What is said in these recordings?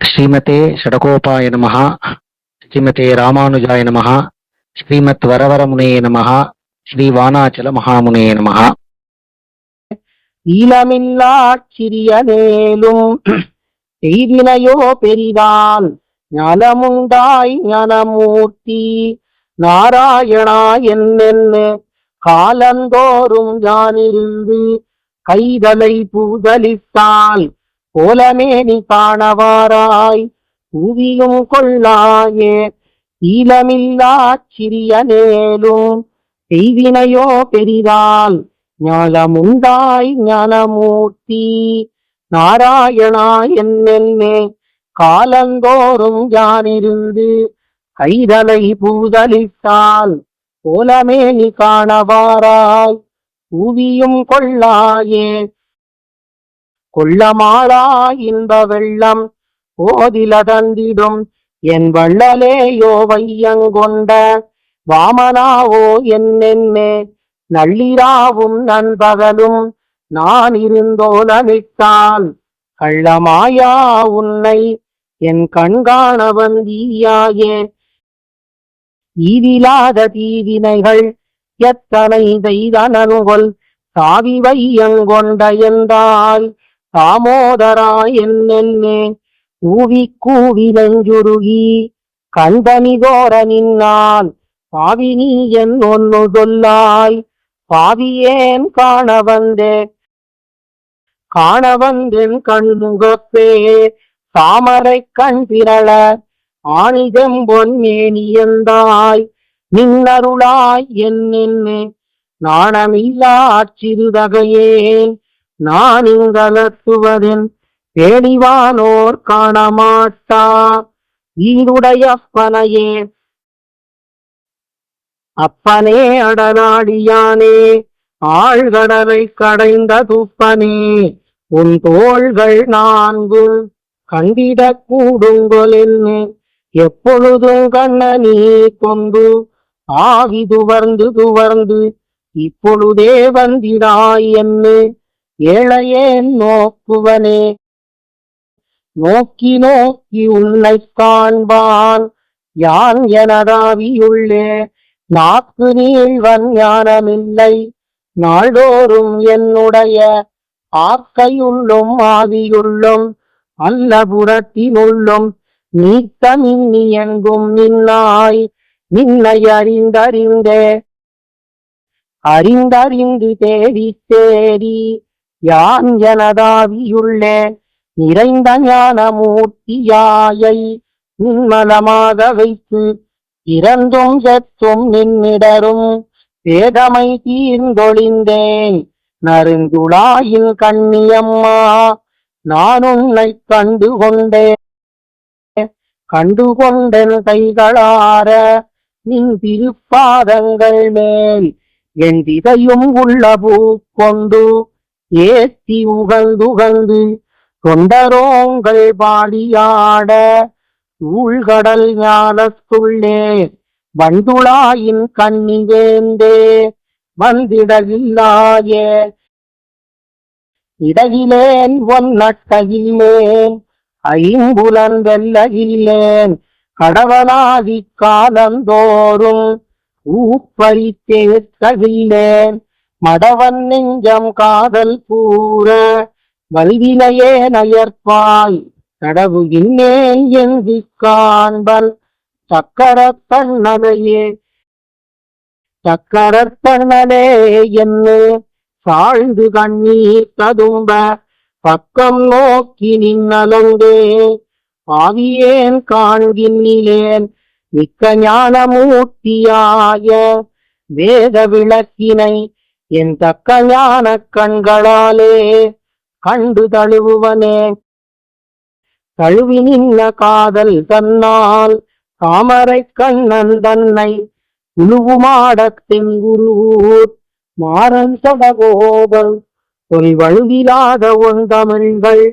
ஸ்ரீமதே ஷடகோபாய நமகா ஸ்ரீமதே ராமானுஜாய நமகா ஸ்ரீமத் வரவரமுனையே நமகா ஸ்ரீ வானாச்சல மகாமுனையே நமகா ஈழமில்லா சிறியனேலும் செய்தினையோ பெரிதால் ஞானமுண்டாய் ஞானமூர்த்தி நாராயணா என்னென்னு காலந்தோறும் யானிருந்து கைதலை பூதலித்தால் கோலமே நீ காணவாராய் கூவியும் கொள்ளாயே ஈழமில்லா சிறியனேலும் செய்வினையோ பெரிதால் ஞானமுண்டாய் ஞானமூர்த்தி நாராயணா என்னென்னே காலந்தோறும் யானிருந்து கைதலை பூதலித்தால் கோலமேனி காணவாராய் கூவியும் கொள்ளாயே கொள்ளமாளா இன்ப வெள்ளம் போதில தந்திடும் என் வள்ளலேயோ வையங்கொண்ட வாமனாவோ என்னென்னே நள்ளிராவும் நண்பகலும் நான் இருந்தோலமிட்டால் கள்ளமாயா உன்னை என் கண்காணவன் தீயாயே? ஈவிலாத தீவினைகள் எத்தனை செய்தனனுகொல் சாவி வையங்கொண்ட என்றால் தாமோதரா என்னென்னே கூவி கூவி நெஞ்சுருகி கண்டனிதோர நின்னால் பாவி நீ என் ஒன்னு சொல்லாய் பாவியேன் காண வந்தேன். காண வந்தேன் கண்முகப்பே தாமரை கண் திரள ஆணிதம் பொன்மேனியந்தாய் நின்னருளாய் என்னென்னு நாணமில்லா சிறுதகையேன் நான் இங்கலத்துவதென் பேடிவானோர் காணமாட்டா. ஈருடைய அப்பனையே அப்பனே அடலாடியானே ஆழ்கடலை கடைந்த துப்பனே உன் தோள்கள் நான்கு கண்டிட கூடுங்கொலில் எப்பொழுதும் கண்ணனீ கொண்டு ஆவி துவர்ந்து துவர்ந்து இப்பொழுதே வந்திடாய் என்ன ஏழையேன் நோக்குவனே. நோக்கி நோக்கி உன்னை காண்பான். யான் எனதாவியுள்ளே. நாக்கு நீழ்வன் ஞானமில்லை. நாள்தோறும் என்னுடைய ஆக்கையுள்ளும் ஆவியுள்ளும் அல்ல புறத்தினுள்ளும் நீத்தமின்னி எங்கும் நின்னாய். நின்னை அறிந்தறிந்தே. அறிந்தறிந்து தேடி தேடி யான் எனதாவியுள்ளே நிறைந்த ஞானமூர்த்தியாயை நின்மலமாக வைத்து இறந்தும் செத்தும் நின்னிடரும் வேதமை தீர்ந்தொழிந்தேன். நறுந்துளாயின் கண்ணியம்மா நான் உன்னை கண்டு கொண்டேன் கண்டு கொண்டென் கைகளார நின் திருப்பாதங்கள் மேல் என் திசையும் உள்ள பூ கொண்டு ஏத்தி உகழ்ந்துகழ்ந்து தொண்டரோங்கள் பாடியாட ஊழ்கடல் ஞானத்துள்ளே வந்துளாயின் கண்ணிவேந்தே வந்திடவில்லாயே இடகிலேன் ஒன்னட்டகிலேன் ஐம்புலன் வெல்லகிலேன் கடவனாதி காலந்தோறும் ஊப்பரித்தேத்தகிலேன் மடவன் நெஞ்சம் காதல் கூற வல்வினையே நயற்பாய் கடவுகின்னேன் என்று காண்பன் சக்கரத் தன்னலையே சக்கரத் தன்னலே என்று சாழ்ந்து கண்ணீர் ததும்ப பக்கம் நோக்கி நின்னலந்தே ஆவியேன் காண்கின்னிலேன் மிக்க ஞானமூர்த்தியாய வேத விளக்கினை என் தக்க கண்களாலே கண்டு தழுவுவனே. தழுவி நின்ன காதல் தன்னால் தாமரை கண்ணன் தன்னை உழுவுமாட தெங்குருவூர் மாறன் சடகோபல் சொல்வழுவிலாத ஒந்தமிழ்கள்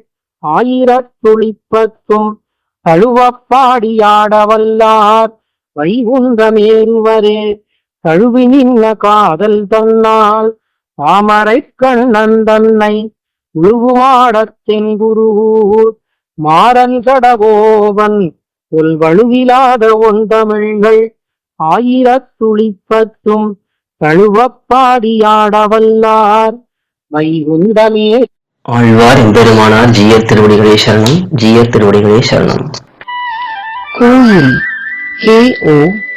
ஆயிரத்துளிப்பத்தும் தழுவப்பாடியாட வல்லார் வைகுந்தமேறுவரே தழுவி நின்ன காதல் தன்னால் தாமரை கண்ணன் தன்னை உழுவுமாடத் தென்குருவூர் மாறன் கடகோவன் சொல் வலுவிலாத ஒன்றமிழ்கள் ஆயிரத்துளிப்பத்தும் தழுவப்பாடியாடவல்லார் வைகுந்தமே. ஆழ்வார் எம்பெருமானார் ஜீயர் திருவடிகளே சரணம் ஜீயர் திருவடிகளே சரணம். கோயில் KO